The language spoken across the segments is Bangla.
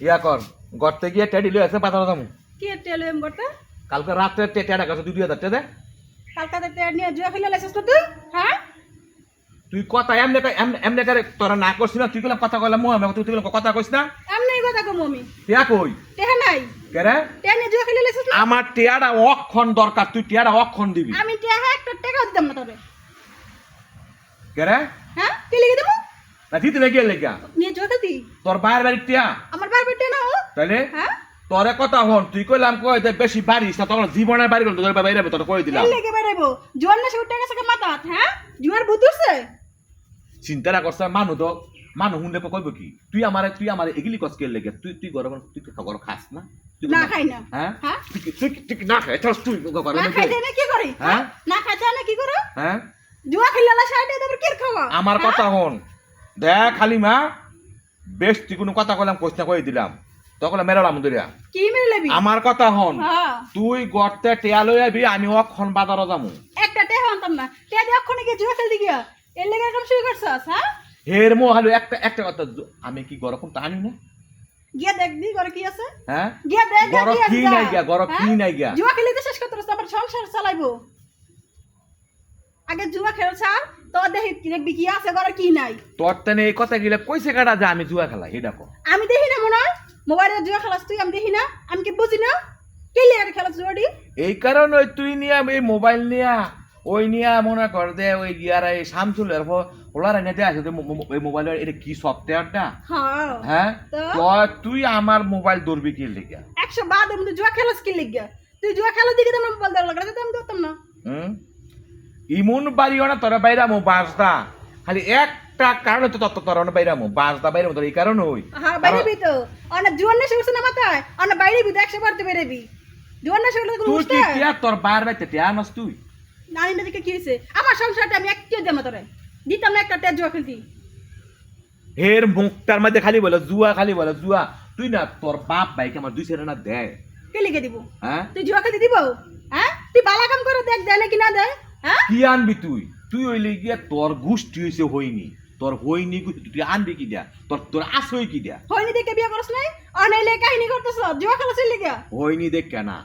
ইয়া কর গর্তে গিয়ে টেডি লয়ে আছে পাতা দামু কি টেলো এম করতে কালকে রাত্রে টে- টেডা কাছে দুই হাজার টাকা দে কালকাতে টেয়ার নিয়ে জুয়া খেলে লাইছিস তো তুই? হ্যাঁ তুই কথা এমনি কা- এমনি- করে তোরা না করছিস না তুই গেলাম কথা কইলাম মই তুই তুই গেলাম কথা কইস না? এমনি কথা কম আমি। টিয়া কই? টেহা নাই। কে রে টেয়ার নিয়ে জুয়া খেলে লাইছিস না? আমার টিয়াটা অক্ষণ দরকার তুই টিয়াটা অক্ষণ দিবি। আমি টেহা একটা টাকাও দিতাম না তোরে। কে রে হ্যাঁ কি লিখে দেবো? না দিতে লেগে লেগা নিয়ে জুয়া খেলতি তোর বাইরের বাড়ির টিয়া আমার বারবার টেনা ও তাইলে? হ্যাঁ? তোরে কথা হন তুই কইলাম কই যে বেশি বাড়িস না তখন জীবনের বাড়ি গেল তোর বাইরে তোর কই দিলাম? এই লেগে বেড়াইবো। জোয়ার না সে টাকা সাকা মাথাত হ্যাঁ? জুয়ার ভূত চিন্তা না করছ মানু তো মানু হুনলে কইব কি? তুই আমারে তুই আমারে এগিলি কস কে লেগে? তুই তুই গরম তুই তো গরম খাস না? তুই না খাই না। হ্যাঁ? হ্যাঁ? তুই তুই তুই না খাই? চল তুই গরম না খাইতে না। কি করি? হ্যাঁ? না খাইতে না কি করো? হ্যাঁ? জুয়া খেলে না সাইডে তারপর কি খাওয়া? আমার হ্যাঁ? কথা হন। দেখ খালি মা বেশ তুই কোনো কথা কইলাম কইস না কই দিলাম। তখন মেরালাম দরিয়া কি মেরে লেবি আমার কথা হন হ্যাঁ। তুই গর্তে টেয়া লই আবি আমি অক্ষণ বাজারও যামু। একটা টেহা আনতাম না। টেহা দিয়ে অক্ষণে গিয়ে জুয়া খেলতে গিয়া। এর লেগে এরকম শুরু করছাস হ্যাঁ? হের মো হালু একটা একটা কথা আমি কি গরম তা আনি না? গিয়া দেখ দি ঘরে কি আছে? হ্যাঁ? গিয়া দেখ গা গরম কি। নাই গিয়া গরম কি হ্যাঁ? নাই গিয়া? জুয়া খেলে তো শেষ করতে আবার সংসার চালাইবো। আগে জুয়া খেল ছাড়। দেখি কি দেখবি কি আছে ঘরে কি নাই? তোর তেনে এই কথা গিলে কইছে কাটা যে আমি জুয়া খেলা এটা কো আমি দেখি না মনে হয়? মোবাইলে জুয়া খেলাস তুই আমি দেখি না আমি কি বুঝি না? কে লিয়ে খেলাস জুয়াডি এই কারণে ওই তুই নিয়া এই মোবাইল নিয়া ওই নিয়া মনে কর দে ওই গিয়ার এই শামসুল এরপর ওলার এনে দে আছে মো- মো- ওই মোবাইলের এটা কি সফটওয়্যারটা হ্যাঁ। হ্যাঁ? তুই আমার মোবাইল ধরবি কি লেগে? একশো বাদ আমি তো জুয়া খেলাস কি লিগা? তুই জুয়া খেলা দিকে তো আমরা মোবাইল দেওয়া লাগা আমি ধরতাম না। ইমন বাড়িও না তোরা বাইরামো বাসদা খালি একটা কারণে তো তত তোর বাইরামো বাসদা বাইরামো তোর এই কারণে ওই হ্যাঁ বাইরেবি তো। না না বাইরেবি বেরেবি জুয়ার না তুই কি টিয়া তোর বাইর বাইতে টিয়া নস তুই? নানি না কি আমার সংসারটা আমি তোরে। দিতাম না একটা টিয়া জুয়া খেলতি। হের মুখটার মধ্যে খালি বলে জুয়া খালি বলে জুয়া। তুই না তোর বাপ ভাইকে আমার দুই সেটা না দেয় কে লিখে দিব? হ্যাঁ? তুই জুয়া দিব? হ্যাঁ? তুই বালা কাম করে দেখ দেয় নাকি না দেয়? হ্যাঁ? কি আনবি তুই? তুই ওইলে গিয়া তোর গোষ্ঠী হয়েছে হইনি। তোর হইনি গোষ্ঠী, তুই আনবি কি দিয়া? তোর তোর আসই কি দিয়া? হয়নি দেখে বিয়ে করছ নাই? অনাইলে কাহিনী করতেছ জুয়া খেলা চলে গিয়া হইনি দেখ কেনা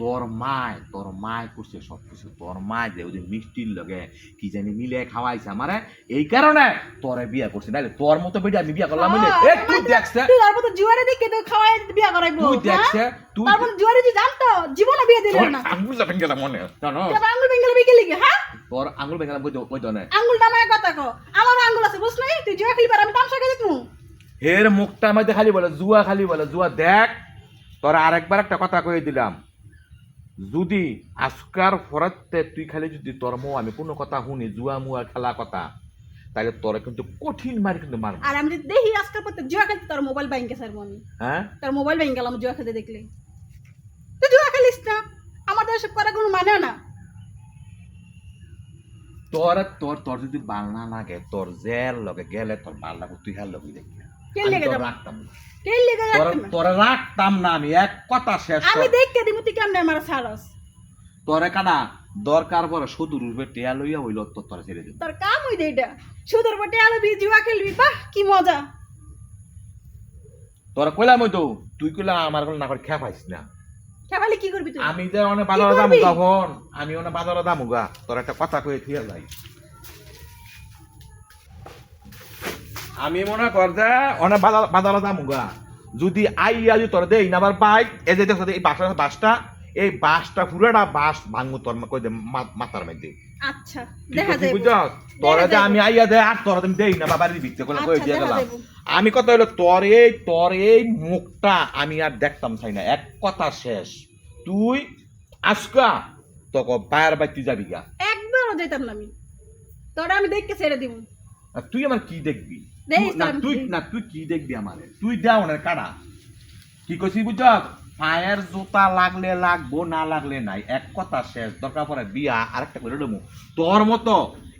তোর মায় তোর মায় করছে সব কিছু তোর মায় যে ওদের মিষ্টির লগে কি জানি মিলে খাওয়াইছে আমারে এই কারণে তোরে বিয়া করছে। নাইলে তোর মতো বেটি আমি বিয়া করলাম বলে এ তুই দেখছে? তুই তার মতো জুয়ারে দেখে তো খাওয়াই বিয়ে করাইবো তুই দেখছে? তুই তার মতো জুয়ারে যে জানতো জীবনে বিয়ে দিল না। আঙ্গুল ভেঙে গেলাম মনে জানো তারপর আঙ্গুল বেঙ্গলে বিকে লিগে হ্যাঁ? তোর আঙ্গুল ভেঙে গেলাম কই কই দনে আঙ্গুলটা আমার কথা কো আমার আঙ্গুল আছে বুঝ নাই তুই জুয়া আমি তামসা খেলে তুমি। হের মুখটার মধ্যে খালি বলে জুয়া খালি বলে জুয়া দেখ তোর আরেকবার একটা কথা কয়ে দিলাম। যদি আজকার ফরাতে তুই খালি যদি তোর মো আমি কোনো কথা শুনি জুয়া মুয়া খেলা কথা তাহলে তোরা কিন্তু কঠিন মারি কিন্তু মারব। আর আমি দেখি আজকাল পড়তে জুয়া খেলতে তোর মোবাইল ব্যাংকে স্যার মনে। হ্যাঁ? তার মোবাইল ব্যাংক গেলাম জুয়া খেলতে দেখলে। তুই জুয়া খেলিস না। আমাদের এসব করার কোনো মানে না। তোর তোর তোর যদি না লাগে তোর জেল লগে গেলে তোর ভালো লাগবে তুই হার লগে দেখবি তোর রাখতাম না। তোর রাখতাম? আমি এক কথা শেষ আমি দেখতে তুই কেমনে আমার সারস? তোরে কানা দরকার পরে সুদূর উঠবে টেয়া লইয়া হইল তোর তোর ছেড়ে দেব। তোর কাম হই দে এটা সুদর বটে আলবি জুয়া খেলবি বাহ কি মজা। তোরা কইলাম ওই তো তুই কইলাম আমার কোনো না করে খেয়া পাইস না। কি করবি তুই? আমি যে অনেক বাজারে দাম তখন আমি অনেক বাজারে দাম গা। তোর একটা কথা কয়ে থিয়ে যাই। আমি মনে কর যে অনেক বাজার দাম গা। যদি আই যদি তোর দেই না আবার বাইক এই যে দেখো এই বাসটা বাসটা এই বাসটা পুরোটা বাস ভাঙবো তোর কই দে মাথার মধ্যে। আচ্ছা দেখা যাবে বুঝছ? তোরা যে আমি আইয়া দে আর তোরা তুমি দেই না বাবার ভিত্তি করে কই আচ্ছা, দিয়ে দেখা গেলাম। আমি কথা হলো তোর এই তোর এই মুখটা আমি আর দেখতাম চাই না। এক কথা শেষ। তুই আজকা তোকে বায়ার বাইতে যাবি গা। একবারও যেতাম না আমি। তোরা আমি দেখকে ছেড়ে দিব আর তুই আমার কি দেখবি? না তুই না তুই কি দেখবি আমারে? তুই দেও না কাটা কি কইছি বুঝছ? পায়ের জুতা লাগলে লাগবো না লাগলে নাই। এক কথা শেষ। দরকার পরে বিয়া আরেকটা করে দেবো। তোর মতো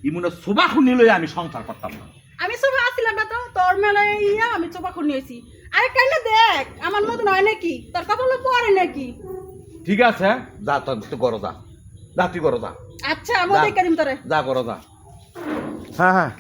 ইমুনে সোবা খুনি লই আমি সংসার করতাম না। আমি সোফা আসছিলাম না তো তোর মেলায় ইয়া আমি সোফা খুন নিয়েছি আরে কাইলে দেখ আমার মতন হয় নাকি? তোর কপালে পরে নাকি? ঠিক আছে যা তোর তুই করো যা। যা তুই করো যা। আচ্ছা আমি যা। দেখে দিম তোরে। যা করো যা। হ্যাঁ হ্যাঁ।